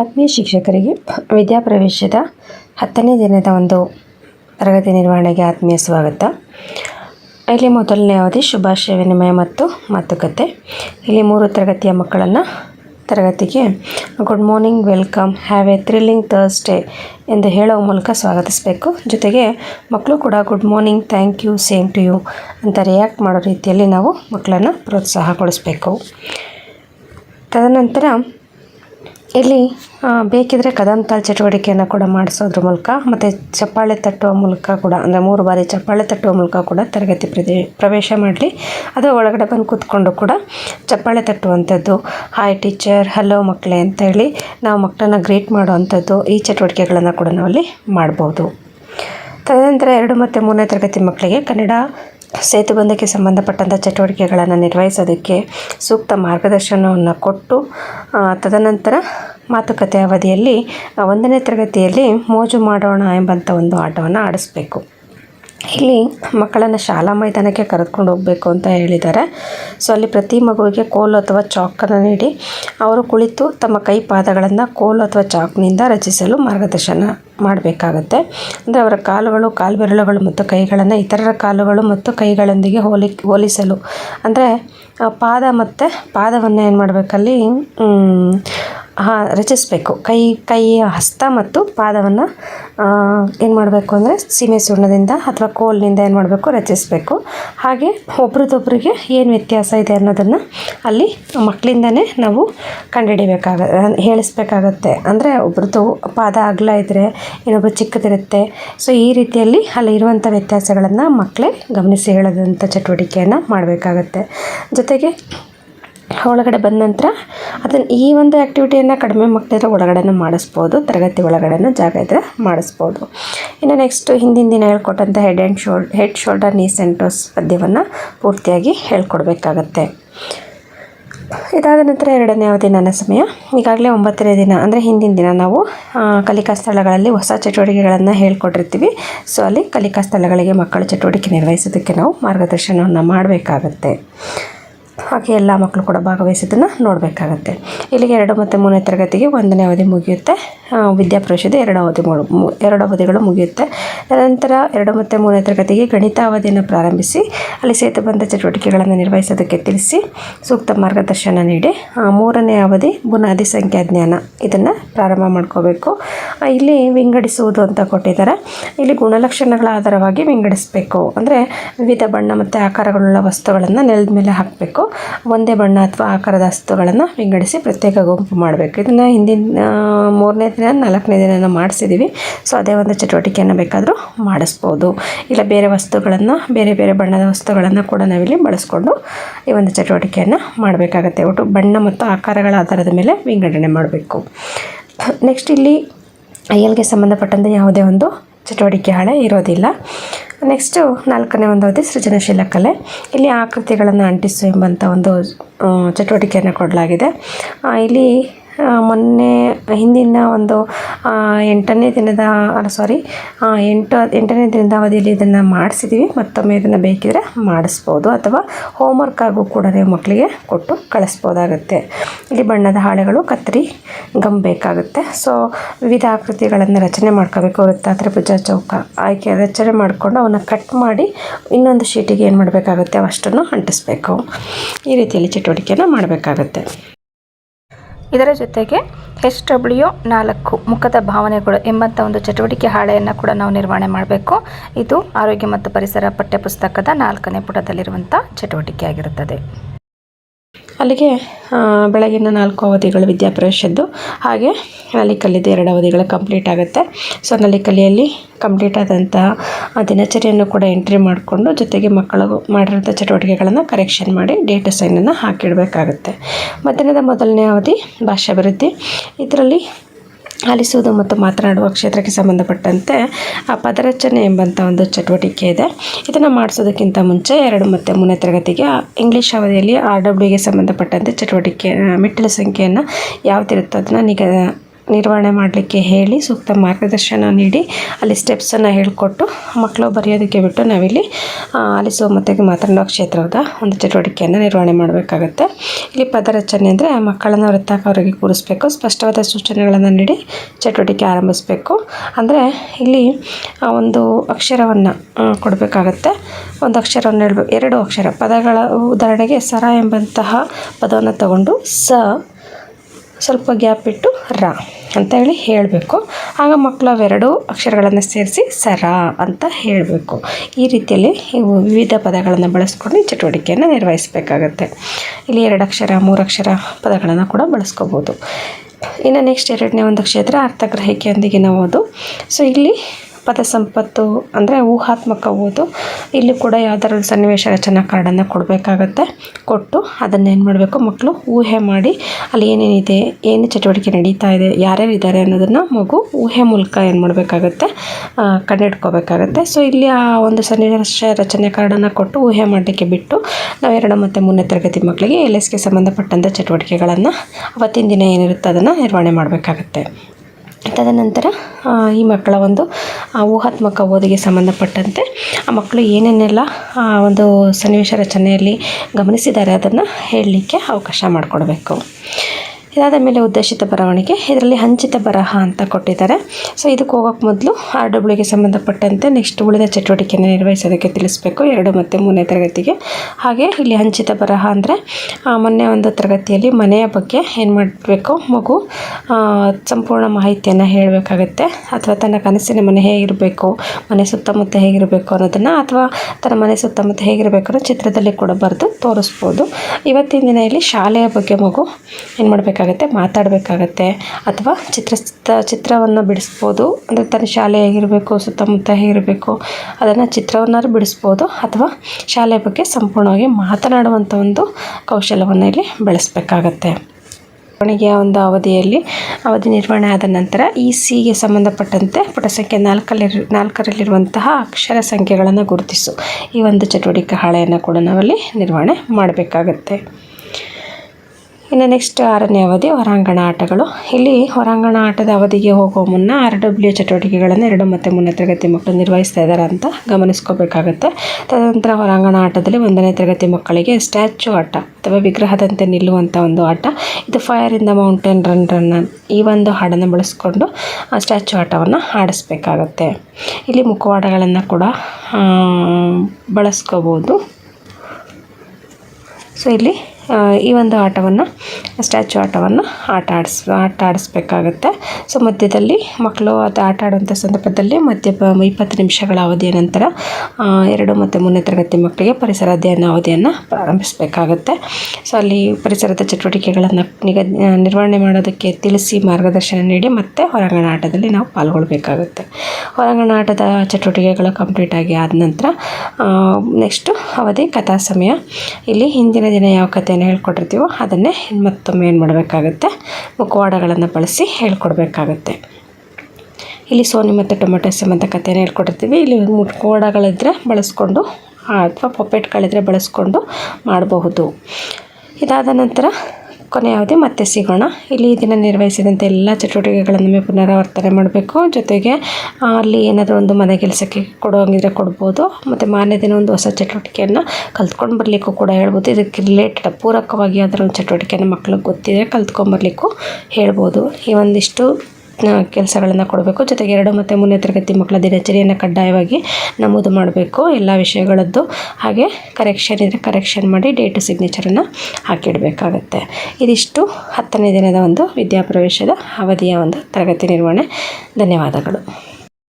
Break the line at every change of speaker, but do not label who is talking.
ಆತ್ಮೀಯ ಶಿಕ್ಷಕರಿಗೆ ವಿದ್ಯಾಪ್ರವೇಶದ ಹತ್ತನೇ ದಿನದ ಒಂದು ತರಗತಿ ನಿರ್ವಹಣೆಗೆ ಆತ್ಮೀಯ ಸ್ವಾಗತ. ಇಲ್ಲಿ ಮೊದಲನೇ ಅವಧಿ, ಶುಭಾಶಯ, ವಿನಿಮಯ ಮತ್ತು ಮಾತುಕತೆ. ಇಲ್ಲಿ ಮೂರು ತರಗತಿಯ ಮಕ್ಕಳನ್ನು ತರಗತಿಗೆ good morning welcome have a thrilling Thursday ಎಂದು ಹೇಳುವ ಮೂಲಕ ಸ್ವಾಗತಿಸಬೇಕು. ಜೊತೆಗೆ ಮಕ್ಕಳು ಕೂಡ good morning thank you same to you ಅಂತ ರಿಯಾಕ್ಟ್ ಮಾಡೋ ರೀತಿಯಲ್ಲಿ ನಾವು ಮಕ್ಕಳನ್ನು ಪ್ರೋತ್ಸಾಹಗೊಳಿಸಬೇಕು ತದನಂತರ ಇಲ್ಲಿ ಬೇಕಿದ್ರೆ ಕದಂ ತಾಳ್ ಚಟುವಟಿಕೆಯನ್ನು ಕೂಡ ಮಾಡಿಸೋದ್ರ ಮೂಲಕ ಮತ್ತು ಚಪ್ಪಾಳೆ ತಟ್ಟುವ ಮೂಲಕ ಕೂಡ, ಅಂದರೆ ಮೂರು ಬಾರಿ ಚಪ್ಪಾಳೆ ತಟ್ಟುವ ಮೂಲಕ ಕೂಡ ತರಗತಿ ಪ್ರವೇಶ ಮಾಡಲಿ. ಅದು ಒಳಗಡೆ ಬಂದು ಕೂತ್ಕೊಂಡು ಕೂಡ ಚಪ್ಪಾಳೆ ತಟ್ಟುವಂಥದ್ದು ಹಾಯ್ ಟೀಚರ್ ಹಲೋ ಮಕ್ಕಳೇ ಅಂತ ಹೇಳಿ ನಾವು ಮಕ್ಕಳನ್ನ ಗ್ರೀಟ್ ಮಾಡುವಂಥದ್ದು ಈ ಚಟುವಟಿಕೆಗಳನ್ನು ಕೂಡ ನಾವಲ್ಲಿ ಮಾಡ್ಬೋದು. ತದನಂತರ ಎರಡು ಮತ್ತು ಮೂರನೇ ತರಗತಿ ಮಕ್ಕಳಿಗೆ ಕನ್ನಡ ಸೇತುಬಂಧಕ್ಕೆ ಸಂಬಂಧಪಟ್ಟಂಥ ಚಟುವಟಿಕೆಗಳನ್ನು ನಿರ್ವಹಿಸೋದಕ್ಕೆ ಸೂಕ್ತ ಮಾರ್ಗದರ್ಶನವನ್ನು ಕೊಟ್ಟು ತದನಂತರ ಮಾತುಕತೆ ಅವಧಿಯಲ್ಲಿ ಒಂದನೇ ತರಗತಿಯಲ್ಲಿ ಮೋಜು ಮಾಡೋಣ ಎಂಬಂಥ ಒಂದು ಆಟವನ್ನು ಆಡಿಸ್ಬೇಕು. ಇಲ್ಲಿ ಮಕ್ಕಳನ್ನು ಶಾಲಾ ಮೈದಾನಕ್ಕೆ ಕರೆದುಕೊಂಡು ಹೋಗಬೇಕು ಅಂತ ಹೇಳಿದ್ದಾರೆ. ಸೊ ಅಲ್ಲಿ ಪ್ರತಿ ಮಗುವಿಗೆ ಕೋಲು ಅಥವಾ ಚಾಕನ್ನು ನೀಡಿ, ಅವರು ಕುಳಿತು ತಮ್ಮ ಕೈ ಪಾದಗಳನ್ನು ಕೋಲು ಅಥವಾ ಚಾಕ್ನಿಂದ ರಚಿಸಲು ಮಾರ್ಗದರ್ಶನ ಮಾಡಬೇಕಾಗತ್ತೆ. ಅಂದರೆ ಅವರ ಕಾಲುಗಳು ಕಾಲ್ಬೆರಳುಗಳು ಮತ್ತು ಕೈಗಳನ್ನು ಇತರರ ಕಾಲುಗಳು ಮತ್ತು ಕೈಗಳೊಂದಿಗೆ ಹೋಲಿ, ಹೋಲಿಸಲು. ಅಂದರೆ ಪಾದ ಮತ್ತು ಪಾದವನ್ನು ಏನು ಮಾಡಬೇಕಲ್ಲಿ ರಚಿಸಬೇಕು. ಕೈ, ಕೈಯ ಹಸ್ತ ಮತ್ತು ಪಾದವನ್ನು ಏನು ಮಾಡಬೇಕು ಅಂದರೆ ಸೀಮೆ ಸುಣ್ಣದಿಂದ ಅಥವಾ ಕೋಲ್ನಿಂದ ಏನು ಮಾಡಬೇಕು, ರಚಿಸಬೇಕು. ಹಾಗೆ ಒಬ್ರದೊಬ್ಬರಿಗೆ ಏನು ವ್ಯತ್ಯಾಸ ಇದೆ ಅನ್ನೋದನ್ನು ಅಲ್ಲಿ ಮಕ್ಕಳಿಂದನೇ ನಾವು ಕಂಡುಹಿಡಿಬೇಕಾಗ, ಹೇಳಿಸ್ಬೇಕಾಗತ್ತೆ. ಅಂದರೆ ಒಬ್ರದ್ದು ಪಾದ ಅಗಲ ಇದ್ದರೆ ಇನ್ನೊಬ್ರು ಚಿಕ್ಕದಿರುತ್ತೆ. ಸೊ ಈ ರೀತಿಯಲ್ಲಿ ಅಲ್ಲಿ ಇರುವಂಥ ವ್ಯತ್ಯಾಸಗಳನ್ನು ಮಕ್ಕಳೇ ಗಮನಿಸಿ ಹೇಳೋದಂಥ ಚಟುವಟಿಕೆಯನ್ನು ಮಾಡಬೇಕಾಗತ್ತೆ. ಜೊತೆಗೆ ಒಳಗಡೆ ಬಂದ ನಂತರ ಅದನ್ನು ಈ ಒಂದು ಆ್ಯಕ್ಟಿವಿಟಿಯನ್ನು ಕಡಿಮೆ ಮಕ್ಕಳಿದ್ರೆ ಒಳಗಡೆನೂ ಮಾಡಿಸ್ಬೋದು, ತರಗತಿ ಒಳಗಡೆನೂ ಜಾಗ ಇದ್ದರೆ ಮಾಡಿಸ್ಬೋದು. ಇನ್ನು ನೆಕ್ಸ್ಟ್ ಹಿಂದಿನ ದಿನ ಹೇಳ್ಕೊಟ್ಟಂಥ head and shoulders head shoulder knee and toes ಪದ್ಯವನ್ನು ಪೂರ್ತಿಯಾಗಿ ಹೇಳ್ಕೊಡ್ಬೇಕಾಗತ್ತೆ. ಇದಾದ ನಂತರ ಎರಡನೇ ನನ್ನ ಸಮಯ. ಈಗಾಗಲೇ ಒಂಬತ್ತನೇ ದಿನ, ಅಂದರೆ ಹಿಂದಿನ ದಿನ ನಾವು ಕಲಿಕಾ ಸ್ಥಳಗಳಲ್ಲಿ ಹೊಸ ಚಟುವಟಿಕೆಗಳನ್ನು ಹೇಳ್ಕೊಟ್ಟಿರ್ತೀವಿ. ಸೊ ಅಲ್ಲಿ ಕಲಿಕಾ ಸ್ಥಳಗಳಿಗೆ ಮಕ್ಕಳ ಚಟುವಟಿಕೆ ನಿರ್ವಹಿಸೋದಕ್ಕೆ ನಾವು ಮಾರ್ಗದರ್ಶನವನ್ನು ಮಾಡಬೇಕಾಗತ್ತೆ. ಹಾಗೆ ಎಲ್ಲ ಮಕ್ಕಳು ಕೂಡ ಭಾಗವಹಿಸೋದನ್ನು ನೋಡಬೇಕಾಗತ್ತೆ. ಇಲ್ಲಿಗೆ ಎರಡು ಮತ್ತು ಮೂರನೇ ತರಗತಿಗೆ ಒಂದನೇ ಅವಧಿ ಮುಗಿಯುತ್ತೆ. ವಿದ್ಯಾಪ್ರವೇಶದ ಎರಡು ಅವಧಿ ಎರಡು ಅವಧಿಗಳು ಮುಗಿಯುತ್ತೆ. ನಂತರ ಎರಡು ಮತ್ತು ಮೂರನೇ ತರಗತಿಗೆ ಗಣಿತ ಅವಧಿಯನ್ನು ಪ್ರಾರಂಭಿಸಿ, ಅಲ್ಲಿ ಸೇತುಬಂಧ ಚಟುವಟಿಕೆಗಳನ್ನು ನಿರ್ವಹಿಸೋದಕ್ಕೆ ತಿಳಿಸಿ, ಸೂಕ್ತ ಮಾರ್ಗದರ್ಶನ ನೀಡಿ ಮೂರನೇ ಅವಧಿ ಬುನಾದಿ ಸಂಖ್ಯಾ ಜ್ಞಾನ ಇದನ್ನು ಪ್ರಾರಂಭ ಮಾಡ್ಕೋಬೇಕು. ಇಲ್ಲಿ ವಿಂಗಡಿಸುವುದು ಅಂತ ಕೊಟ್ಟಿದ್ದಾರೆ. ಇಲ್ಲಿ ಗುಣಲಕ್ಷಣಗಳ ಆಧಾರವಾಗಿ ವಿಂಗಡಿಸಬೇಕು. ಅಂದರೆ ವಿವಿಧ ಬಣ್ಣ ಮತ್ತು ಆಕಾರಗಳುಳ್ಳ ವಸ್ತುಗಳನ್ನು ನೆಲದ ಮೇಲೆ ಹಾಕಬೇಕು. ಒಂದೇ ಬಣ್ಣ ಅಥವಾ ಆಕಾರದ ವಸ್ತುಗಳನ್ನು ವಿಂಗಡಿಸಿ ಪ್ರತ್ಯೇಕ ಗುಂಪು ಮಾಡಬೇಕು. ಇದನ್ನು ಹಿಂದಿನ ಮೂರನೇ ದಿನ, ನಾಲ್ಕನೇ ದಿನ ಮಾಡಿಸಿದ್ದೀವಿ ಸೊ ಅದೇ ಒಂದು ಚಟುವಟಿಕೆಯನ್ನು ಬೇಕಾದರೂ ಮಾಡಿಸ್ಬೋದು. ಇಲ್ಲ, ಬೇರೆ ವಸ್ತುಗಳನ್ನು, ಬೇರೆ ಬೇರೆ ಬಣ್ಣದ ವಸ್ತುಗಳನ್ನು ಕೂಡ ನಾವಿಲ್ಲಿ ಬಳಸ್ಕೊಂಡು ಈ ಒಂದು ಚಟುವಟಿಕೆಯನ್ನು ಮಾಡಬೇಕಾಗತ್ತೆ. ಒಟ್ಟು ಬಣ್ಣ ಮತ್ತು ಆಕಾರಗಳ ಆಧಾರದ ಮೇಲೆ ವಿಂಗಡಣೆ ಮಾಡಬೇಕು. ನೆಕ್ಸ್ಟ್ ಇಲ್ಲಿ ಐಎಲ್ಗೆ ಸಂಬಂಧಪಟ್ಟಂತೆ ಯಾವುದೇ ಒಂದು ಚಟುವಟಿಕೆ ಹಳೆ ಇರೋದಿಲ್ಲ. ನೆಕ್ಸ್ಟು ನಾಲ್ಕನೇ ಒಂದು ಅವಧಿ ಸೃಜನಶೀಲ ಕಲೆ. ಇಲ್ಲಿ ಆಕೃತಿಗಳನ್ನು ಅಂಟಿಸು ಎಂಬಂಥ ಒಂದು ಚಟುವಟಿಕೆಯನ್ನು ಕೊಡಲಾಗಿದೆ. ಇಲ್ಲಿ ಮೊನ್ನೆ, ಹಿಂದಿನ ಒಂದು ಎಂಟನೇ ದಿನದ ಸಾರಿ ಎಂಟು, ಎಂಟನೇ ದಿನದ ಅವಧಿಯಲ್ಲಿ ಇದನ್ನು ಮಾಡಿಸಿದ್ದೀವಿ ಮತ್ತೊಮ್ಮೆ ಇದನ್ನು ಬೇಕಿದ್ರೆ ಮಾಡಿಸ್ಬೋದು. ಅಥವಾ ಹೋಮ್ವರ್ಕ್ ಆಗೂ ಕೂಡ ನೀವು ಮಕ್ಕಳಿಗೆ ಕೊಟ್ಟು ಕಳಿಸ್ಬೋದಾಗುತ್ತೆ. ಇಲ್ಲಿ ಬಣ್ಣದ ಹಾಳೆಗಳು ಕತ್ತರಿ ಗಮ್ ಬೇಕಾಗುತ್ತೆ. ಸೊ ವಿವಿಧ ಆಕೃತಿಗಳನ್ನು ರಚನೆ ಮಾಡ್ಕೋಬೇಕು. ವೃತ್ತ ತ್ರಿಭುಜ ಚೌಕ ಆಯ್ಕೆ ರಚನೆ ಮಾಡಿಕೊಂಡು ಅವನ್ನ ಕಟ್ ಮಾಡಿ ಇನ್ನೊಂದು ಶೀಟಿಗೆ ಏನು ಮಾಡಬೇಕಾಗುತ್ತೆ? ಅವಷ್ಟನ್ನು ಅಂಟಿಸ್ಬೇಕು. ಈ ರೀತಿಯಲ್ಲಿ ಚಟುವಟಿಕೆಯನ್ನು ಮಾಡಬೇಕಾಗತ್ತೆ.
ಇದರ ಜೊತೆಗೆ ಎಚ್ ಡಬ್ಲ್ಯೂ ನಾಲ್ಕು ಮುಖದ ಭಾವನೆಗಳು ಎಂಬಂಥ ಒಂದು ಚಟುವಟಿಕೆ ಹಾಳೆಯನ್ನು ಕೂಡ ನಾವು ನಿರ್ವಹಣೆ ಮಾಡಬೇಕು. ಇದು ಆರೋಗ್ಯ ಮತ್ತು ಪರಿಸರ ಪಠ್ಯಪುಸ್ತಕದ ನಾಲ್ಕನೇ ಪುಟದಲ್ಲಿರುವಂಥ ಚಟುವಟಿಕೆ ಆಗಿರುತ್ತದೆ.
ಅಲ್ಲಿಗೆ ಬೆಳಗಿನ ನಾಲ್ಕು ಅವಧಿಗಳು ವಿದ್ಯಾಪ್ರವೇಶದ್ದು. ಹಾಗೆ ನಲಿಕಲ್ಲಿದ್ದು ಎರಡು ಅವಧಿಗಳು ಕಂಪ್ಲೀಟ್ ಆಗುತ್ತೆ. ಸೊ ನಲಿಕಲಿಯಲ್ಲಿ ಕಂಪ್ಲೀಟ್ ಆದಂತಹ ದಿನಚರಿಯನ್ನು ಕೂಡ ಎಂಟ್ರಿ ಮಾಡಿಕೊಂಡು, ಜೊತೆಗೆ ಮಕ್ಕಳು ಮಾಡಿರೋಂಥ ಚಟುವಟಿಕೆಗಳನ್ನು ಕರೆಕ್ಷನ್ ಮಾಡಿ ಡೇಟಾ ಸೈನನ್ನು ಹಾಕಿಡಬೇಕಾಗುತ್ತೆ. ಮಧ್ಯಾಹ್ನದ ಮೊದಲನೇ ಅವಧಿ ಭಾಷಾಭಿವೃದ್ಧಿ. ಇದರಲ್ಲಿ ಆಲಿಸುವುದು ಮತ್ತು ಮಾತನಾಡುವ ಕ್ಷೇತ್ರಕ್ಕೆ ಸಂಬಂಧಪಟ್ಟಂತೆ ಆ ಪದರಚನೆ ಎಂಬಂಥ ಒಂದು ಚಟುವಟಿಕೆ ಇದೆ. ಇದನ್ನು ಮಾಡಿಸೋದಕ್ಕಿಂತ ಮುಂಚೆ ಎರಡು ಮತ್ತು ಮೂರನೇ ತರಗತಿಗೆ ಇಂಗ್ಲೀಷ್ ಅವಧಿಯಲ್ಲಿ ಆರ್ ಡಬ್ಲ್ಯೂಗೆ ಸಂಬಂಧಪಟ್ಟಂತೆ ಚಟುವಟಿಕೆ ಮೆಟ್ಟಿಲು ಸಂಖ್ಯೆಯನ್ನು ಯಾವ್ದಿರುತ್ತೋ ಅದನ್ನು ನಿಗ ನಿರ್ವಹಣೆ ಮಾಡಲಿಕ್ಕೆ ಹೇಳಿ ಸೂಕ್ತ ಮಾರ್ಗದರ್ಶನ ನೀಡಿ ಅಲ್ಲಿ ಸ್ಟೆಪ್ಸನ್ನು ಹೇಳಿಕೊಟ್ಟು ಮಕ್ಕಳು ಬರೆಯೋದಕ್ಕೆ ಬಿಟ್ಟು ನಾವಿಲ್ಲಿ ಆಲಿಸುವ ಮತ್ತು ಮಾತನಾಡುವ ಕ್ಷೇತ್ರದ ಒಂದು ಚಟುವಟಿಕೆಯನ್ನು ನಿರ್ವಹಣೆ ಮಾಡಬೇಕಾಗುತ್ತೆ. ಇಲ್ಲಿ ಪದರಚನೆ ಅಂದರೆ ಮಕ್ಕಳನ್ನು ವೃತ್ತಾಕಾರವಾಗಿ ಕೂರಿಸ್ಬೇಕು, ಸ್ಪಷ್ಟವಾದ ಸೂಚನೆಗಳನ್ನು ನೀಡಿ ಚಟುವಟಿಕೆ ಆರಂಭಿಸಬೇಕು. ಅಂದರೆ ಇಲ್ಲಿ ಒಂದು ಅಕ್ಷರವನ್ನು ಕೊಡಬೇಕಾಗತ್ತೆ. ಒಂದು ಅಕ್ಷರವನ್ನು ಹೇಳ್ಬೇಕು, ಎರಡು ಅಕ್ಷರ. ಪದಗಳ ಉದಾಹರಣೆಗೆ ಸರ ಎಂಬಂತಹ ಪದವನ್ನು ತಗೊಂಡು ಸ ಸ್ವಲ್ಪ ಗ್ಯಾಪ್ ಇಟ್ಟು ರ ಅಂತ ಹೇಳಿ ಹೇಳಬೇಕು. ಆಗ ಮಕ್ಕಳು ಅವೆರಡು ಅಕ್ಷರಗಳನ್ನು ಸೇರಿಸಿ ಸರ ಅಂತ ಹೇಳಬೇಕು. ಈ ರೀತಿಯಲ್ಲಿ ಇವು ವಿವಿಧ ಪದಗಳನ್ನು ಬಳಸ್ಕೊಂಡು ಚಟುವಟಿಕೆಯನ್ನು ನಿರ್ವಹಿಸಬೇಕಾಗತ್ತೆ. ಇಲ್ಲಿ ಎರಡು ಅಕ್ಷರ, ಮೂರು ಅಕ್ಷರ ಪದಗಳನ್ನು ಕೂಡ ಬಳಸ್ಕೋಬೋದು. ಇನ್ನು ನೆಕ್ಸ್ಟ್ ಎರಡನೇ ಒಂದು ಕ್ಷೇತ್ರ ನಾವು ಓದು. ಸೊ ಇಲ್ಲಿ ಪದ ಸಂಪತ್ತು ಅಂದರೆ ಊಹಾತ್ಮಕ ಓದು. ಇಲ್ಲಿ ಕೂಡ ಯಾವ್ದಾದ್ರು ಒಂದು ಸನ್ನಿವೇಶ ರಚನಾ ಕಾರ್ಡನ್ನು ಕೊಡಬೇಕಾಗತ್ತೆ. ಕೊಟ್ಟು ಅದನ್ನು ಏನು ಮಾಡಬೇಕು? ಮಕ್ಕಳು ಊಹೆ ಮಾಡಿ ಅಲ್ಲಿ ಏನೇನಿದೆ, ಏನು ಚಟುವಟಿಕೆ ನಡೀತಾ ಇದೆ, ಯಾರ್ಯಾರು ಇದ್ದಾರೆ ಅನ್ನೋದನ್ನು ಮಗು ಊಹೆ ಮೂಲಕ ಏನು ಮಾಡಬೇಕಾಗತ್ತೆ? ಕಂಡುಹಿಡ್ಕೋಬೇಕಾಗತ್ತೆ. ಸೊ ಇಲ್ಲಿ ಆ ಒಂದು ಸನ್ನಿವೇಶ ರಚನೆ ಕಾರ್ಡನ್ನು ಕೊಟ್ಟು ಊಹೆ ಮಾಡಲಿಕ್ಕೆ ಬಿಟ್ಟು ನಾವು ಎರಡು ಮತ್ತು ಮೂರನೇ ತರಗತಿ ಮಕ್ಕಳಿಗೆ ಎಲ್ ಎಸ್ಗೆ ಸಂಬಂಧಪಟ್ಟಂಥ ಚಟುವಟಿಕೆಗಳನ್ನು ಅವತ್ತಿನ ದಿನ ಏನಿರುತ್ತೆ ಅದನ್ನು ನಿರ್ವಹಣೆ ಮಾಡಬೇಕಾಗತ್ತೆ. ತದನಂತರ ಈ ಮಕ್ಕಳ ಒಂದು ಊಹಾತ್ಮಕ ಓದಿಗೆ ಸಂಬಂಧಪಟ್ಟಂತೆ ಆ ಮಕ್ಕಳು ಏನೇನೆಲ್ಲ ಆ, ಒಂದು ಸನ್ನಿವೇಶ ರಚನೆಯಲ್ಲಿ ಗಮನಿಸಿದ್ದಾರೆ ಅದನ್ನು ಹೇಳಲಿಕ್ಕೆ ಅವಕಾಶ ಮಾಡಿಕೊಡ್ಬೇಕು. ಇದಾದ ಮೇಲೆ ಉದ್ದೇಶಿತ ಬರವಣಿಗೆ, ಇದರಲ್ಲಿ ಹಂಚಿತ ಬರಹ ಅಂತ ಕೊಟ್ಟಿದ್ದಾರೆ. ಸೊ ಇದಕ್ಕೆ ಹೋಗೋಕ್ಕೆ ಮೊದಲು ಆರ್ ಡಬ್ಲ್ಯೂಗೆ ಸಂಬಂಧಪಟ್ಟಂತೆ ನೆಕ್ಸ್ಟ್ ಉಳಿದ ಚಟುವಟಿಕೆಯನ್ನು ನಿರ್ವಹಿಸೋದಕ್ಕೆ ತಿಳಿಸಬೇಕು, ಎರಡು ಮತ್ತು ಮೂರನೇ ತರಗತಿಗೆ. ಹಾಗೆ ಇಲ್ಲಿ ಹಂಚಿತ ಬರಹ ಅಂದರೆ ಮೊನ್ನೆ ಒಂದು ತರಗತಿಯಲ್ಲಿ ಮನೆಯ ಬಗ್ಗೆ ಏನು ಮಾಡಬೇಕು, ಮಗು ಸಂಪೂರ್ಣ ಮಾಹಿತಿಯನ್ನು ಹೇಳಬೇಕಾಗತ್ತೆ, ಅಥವಾ ತನ್ನ ಕನಸಿನ ಮನೆ ಹೇಗಿರಬೇಕು, ಮನೆ ಸುತ್ತಮುತ್ತ ಹೇಗಿರಬೇಕು ಅನ್ನೋದನ್ನು, ಅಥವಾ ತನ್ನ ಮನೆ ಸುತ್ತಮುತ್ತ ಹೇಗಿರಬೇಕು ಅನ್ನೋ ಚಿತ್ರದಲ್ಲಿ ಕೂಡ ಬರೆದು ತೋರಿಸ್ಬೋದು. ಇವತ್ತಿನ ದಿನ ಇಲ್ಲಿ ಶಾಲೆಯ ಬಗ್ಗೆ ಮಗು ಏನು ಮಾಡಬೇಕಾಗತ್ತೆ ಮಾತಾಡಬೇಕಾಗತ್ತೆ, ಅಥವಾ ಚಿತ್ರ ಚಿತ್ರವನ್ನು ಬಿಡಿಸ್ಬೋದು. ಅಂದರೆ ತನ್ನ ಶಾಲೆ ಹೇಗಿರಬೇಕು, ಸುತ್ತಮುತ್ತ ಹೇಗಿರಬೇಕು, ಅದನ್ನು ಚಿತ್ರವನ್ನಾದ್ರು ಬಿಡಿಸ್ಬೋದು, ಅಥವಾ ಶಾಲೆ ಬಗ್ಗೆ ಸಂಪೂರ್ಣವಾಗಿ ಮಾತನಾಡುವಂಥ ಒಂದು ಕೌಶಲ್ಯವನ್ನು ಇಲ್ಲಿ ಬೆಳೆಸಬೇಕಾಗತ್ತೆ. ಬೆಳವಣಿಗೆಯ ಒಂದು ಅವಧಿಯಲ್ಲಿ, ಅವಧಿ ನಿರ್ವಹಣೆ ಆದ ನಂತರ ಈ ಸಿಗೆ ಸಂಬಂಧಪಟ್ಟಂತೆ ಪುಟ ಸಂಖ್ಯೆ ನಾಲ್ಕಲ್ಲಿ ನಾಲ್ಕರಲ್ಲಿರುವಂತಹ ಅಕ್ಷರ ಸಂಖ್ಯೆಗಳನ್ನು ಗುರುತಿಸು. ಈ ಒಂದು ಚಟುವಟಿಕೆ ಹಾಳೆಯನ್ನು ಕೂಡ ನಾವಲ್ಲಿ ನಿರ್ವಹಣೆ ಮಾಡಬೇಕಾಗತ್ತೆ. ಇನ್ನು ನೆಕ್ಸ್ಟ್ ಆರನೇ ಅವಧಿ, ಹೊರಾಂಗಣ ಆಟಗಳು. ಇಲ್ಲಿ ಹೊರಾಂಗಣ ಆಟದ ಅವಧಿಗೆ ಹೋಗೋ ಮುನ್ನ ಆರ್ ಡಬ್ಲ್ಯೂ ಚಟುವಟಿಕೆಗಳನ್ನು ಎರಡು ಮತ್ತು ಮೂರನೇ ತರಗತಿ ಮಕ್ಕಳು ನಿರ್ವಹಿಸ್ತಾ ಇದ್ದಾರೆ ಅಂತ ಗಮನಿಸ್ಕೋಬೇಕಾಗತ್ತೆ. ತದನಂತರ ಹೊರಾಂಗಣ ಆಟದಲ್ಲಿ ಒಂದನೇ ತರಗತಿ ಮಕ್ಕಳಿಗೆ ಸ್ಟ್ಯಾಚ್ಯೂ ಆಟ ಅಥವಾ ವಿಗ್ರಹದಂತೆ ನಿಲ್ಲುವಂಥ ಒಂದು ಆಟ. ಇದು fire in the mountain run run ಈ ಒಂದು ಹಾಡನ್ನು ಬಳಸ್ಕೊಂಡು, ಆ ಸ್ಟ್ಯಾಚು ಆಟವನ್ನು ಆಡಿಸ್ಬೇಕಾಗತ್ತೆ. ಇಲ್ಲಿ ಮುಖವಾಡಗಳನ್ನು ಕೂಡ ಬಳಸ್ಕೋಬೋದು. ಸೊ ಇಲ್ಲಿ ಈ ಒಂದು ಆಟವನ್ನು ಸ್ಟ್ಯಾಚು ಆಟವನ್ನು ಆಟ ಆಡಿಸ್, ಆಟ ಆಡಿಸ್ಬೇಕಾಗತ್ತೆ. ಸೊ ಮಧ್ಯದಲ್ಲಿ ಮಕ್ಕಳು ಅದು ಆಟ ಆಡುವಂಥ ಸಂದರ್ಭದಲ್ಲಿ ಮಧ್ಯ ಇಪ್ಪತ್ತು ನಿಮಿಷಗಳ ಅವಧಿಯ ನಂತರ ಎರಡು ಮತ್ತು ಮೂರನೇ ತರಗತಿ ಮಕ್ಕಳಿಗೆ ಪರಿಸರ ಅಧ್ಯಯನ ಅವಧಿಯನ್ನು ಪ್ರಾರಂಭಿಸಬೇಕಾಗತ್ತೆ. ಸೊ ಅಲ್ಲಿ ಪರಿಸರದ ಚಟುವಟಿಕೆಗಳನ್ನು ನಿಗ, ನಿರ್ವಹಣೆ ಮಾಡೋದಕ್ಕೆ ತಿಳಿಸಿ, ಮಾರ್ಗದರ್ಶನ ನೀಡಿ ಮತ್ತೆ ಹೊರಾಂಗಣ ಆಟದಲ್ಲಿ ನಾವು ಪಾಲ್ಗೊಳ್ಬೇಕಾಗುತ್ತೆ. ಹೊರಾಂಗಣ ಆಟದ ಚಟುವಟಿಕೆಗಳು ಕಂಪ್ಲೀಟ್ ಆಗಿ ಆದ ನಂತರ ನೆಕ್ಸ್ಟು ಅವಧಿ ಕಥಾ ಸಮಯ. ಇಲ್ಲಿ ಹಿಂದಿನ ದಿನ ಯಾವ ಕಥೆಯನ್ನು ಹೇಳ್ಕೊಟ್ಟಿರ್ತೀವೋ ಅದನ್ನೇ ಮತ್ತೊಮ್ಮೆ ಏನು ಮಾಡಬೇಕಾಗುತ್ತೆ? ಮುಖವಾಡಗಳನ್ನು ಬಳಸಿ ಹೇಳ್ಕೊಡ್ಬೇಕಾಗತ್ತೆ. ಇಲ್ಲಿ ಸೋನಿ ಮತ್ತು ಟೊಮೆಟೊ ಸಂಬಂಧ ಕಥೆಯನ್ನು ಹೇಳ್ಕೊಟ್ಟಿರ್ತೀವಿ. ಇಲ್ಲಿ ಮುಖವಾಡಗಳಿದ್ರೆ ಬಳಸ್ಕೊಂಡು ಅಥವಾ ಪೊಪೆಟ್ಗಳಿದ್ರೆ ಬಳಸ್ಕೊಂಡು ಮಾಡಬಹುದು. ಇದಾದ ನಂತರ ಕೊನೆಯ ಅವಧಿ ಮತ್ತೆ ಸಿಗೋಣ. ಇಲ್ಲಿ ದಿನ ನಿರ್ವಹಿಸಿದಂಥ ಎಲ್ಲ ಚಟುವಟಿಕೆಗಳನ್ನು ಪುನರಾವರ್ತನೆ ಮಾಡಬೇಕು. ಜೊತೆಗೆ ಅಲ್ಲಿ ಏನಾದರೂ ಒಂದು ಮನೆ ಕೆಲಸಕ್ಕೆ ಕೊಡೋಂಗಿದ್ರೆ ಕೊಡ್ಬೋದು. ಮತ್ತು ಮಾನ್ಯ ದಿನ ಒಂದು ಹೊಸ ಚಟುವಟಿಕೆಯನ್ನು ಕಲ್ತ್ಕೊಂಡು ಬರಲಿಕ್ಕೂ ಕೂಡ ಹೇಳ್ಬೋದು. ಇದಕ್ಕೆ ರಿಲೇಟೆಡ್ ಪೂರಕವಾಗಿ ಅದರ ಒಂದು ಚಟುವಟಿಕೆಯನ್ನು ಮಕ್ಳಿಗೆ ಗೊತ್ತಿದೆ ಕಲ್ತ್ಕೊಂಬರ್ಲಿಕ್ಕೂ ಹೇಳ್ಬೋದು. ಈ ಒಂದಿಷ್ಟು ಕೆಲಸಗಳನ್ನು ಕೊಡಬೇಕು. ಜೊತೆಗೆ ಎರಡು ಮತ್ತು ಮೂರನೇ ತರಗತಿ ಮಕ್ಕಳ ದಿನಚರಿಯನ್ನು ಕಡ್ಡಾಯವಾಗಿ ನಮೂದು ಮಾಡಬೇಕು ಎಲ್ಲ ವಿಷಯಗಳದ್ದು. ಹಾಗೆ ಕರೆಕ್ಷನ್ ಇದ್ದರೆ ಕರೆಕ್ಷನ್ ಮಾಡಿ ಡೇಟು ಸಿಗ್ನೇಚರನ್ನು ಹಾಕಿಡಬೇಕಾಗತ್ತೆ. ಇದಿಷ್ಟು ಹತ್ತನೇ ದಿನದ ಒಂದು ವಿದ್ಯಾಪ್ರವೇಶದ ಅವಧಿಯ ಒಂದು ತರಗತಿ ನಿರ್ವಹಣೆ. ಧನ್ಯವಾದಗಳು.